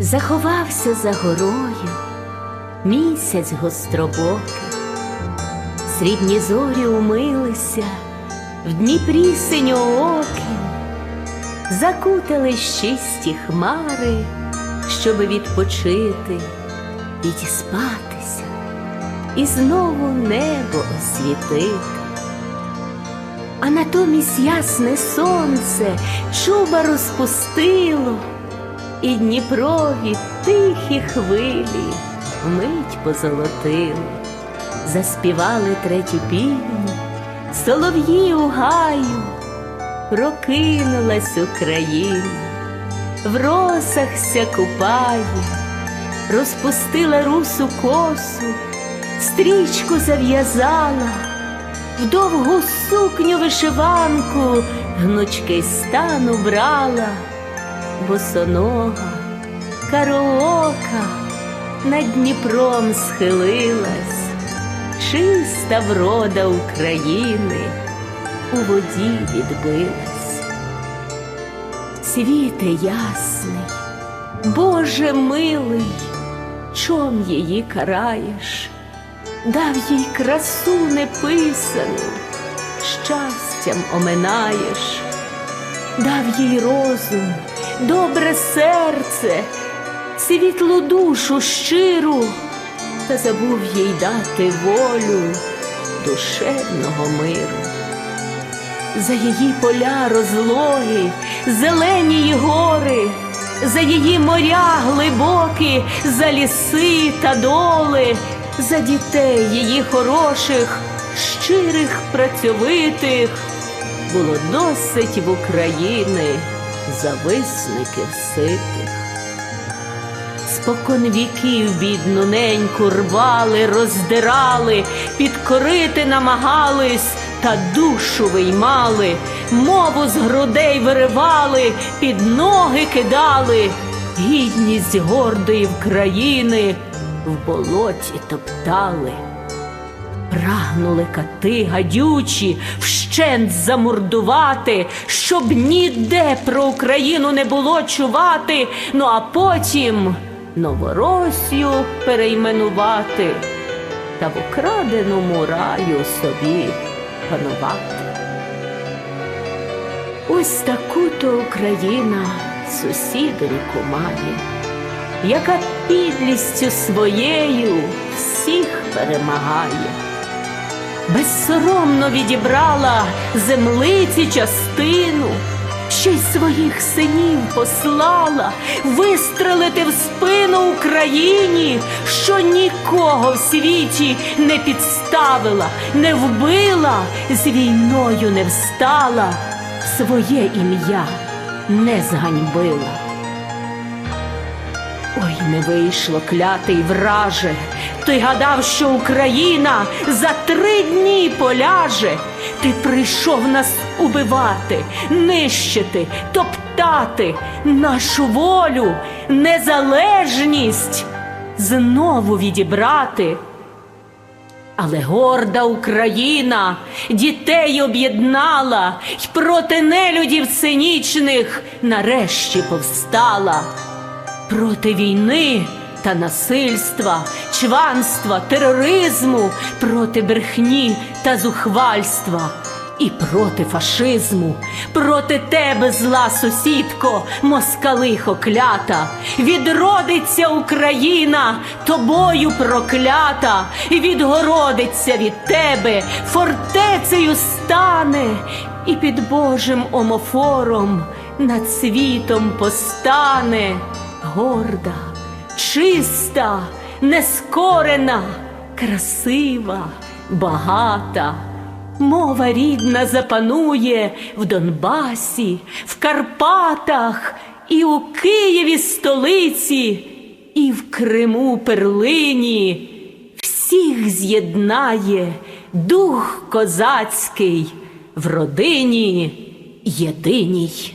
Заховався за горою місяць гостробокий, срібні зорі умилися в Дніпрі синьооким, закутали чисті хмари, щоби відпочити, відіспатися і знову небо освітити. А натомість ясне сонце чуба розпустило, і Дніпрові тихі хвилі вмить позолотило, заспівали третю півні, солов'ї у гаю, прокинулась Україна, в росах ся купає, розпустила русу косу, стрічку зав'язала, в довгу сукню вишиванку гнучкий стан убрала, босонога, кароока над Дніпром схилилась, чиста врода України у воді відбилась. Світе ясний, Боже милий, чом її караєш? дав їй красу неписану, щастям оминаєш, дав їй розум, добре серце, світлу душу щиру, та забув їй дати волю душевного миру. За її поля розлоги, зелені гори, за її моря глибокі, за ліси та доли, за дітей її хороших, щирих, працьовитих, було досить в України зависників ситих. Спокон віків бідну неньку рвали, роздирали, підкорити намагались, та душу виймали, мову з грудей виривали, під ноги кидали, гідність гордої в країни в болоті топтали. Прагнули кати гадючі вщент замордувати, щоб ніде про Україну не було чувати, ну а потім Новоросію перейменувати та в украденому раю собі панувати. Ось таку-то Україна сусідоньку має, яка підлістю своєю всіх перемагає безсоромно відібрала землиці частину, ще й своїх синів послала вистрелити в спину Україні, що нікого в світі не підставила, не вбила, з війною не встала, своє ім'я не зганьбила. Ой, не вийшло клятий враже. Ти гадав, що Україна за три дні поляже. Ти прийшов нас убивати, нищити, топтати нашу волю, незалежність знову відібрати. Але горда Україна дітей об'єднала й проти нелюдів цинічних нарешті повстала проти війни та насильства, чванства, тероризму, проти брехні та зухвальства. І проти фашизму, проти тебе, зла сусідко, москалихо клята, відродиться Україна, тобою проклята, і відгородиться від тебе, фортецею стане, і під Божим омофором над світом постане горда, чиста, нескорена, красива, багата. Мова рідна запанує в Донбасі, в Карпатах, і у Києві столиці, і в Криму перлині. Всіх з'єднає дух козацький в родині єдиній.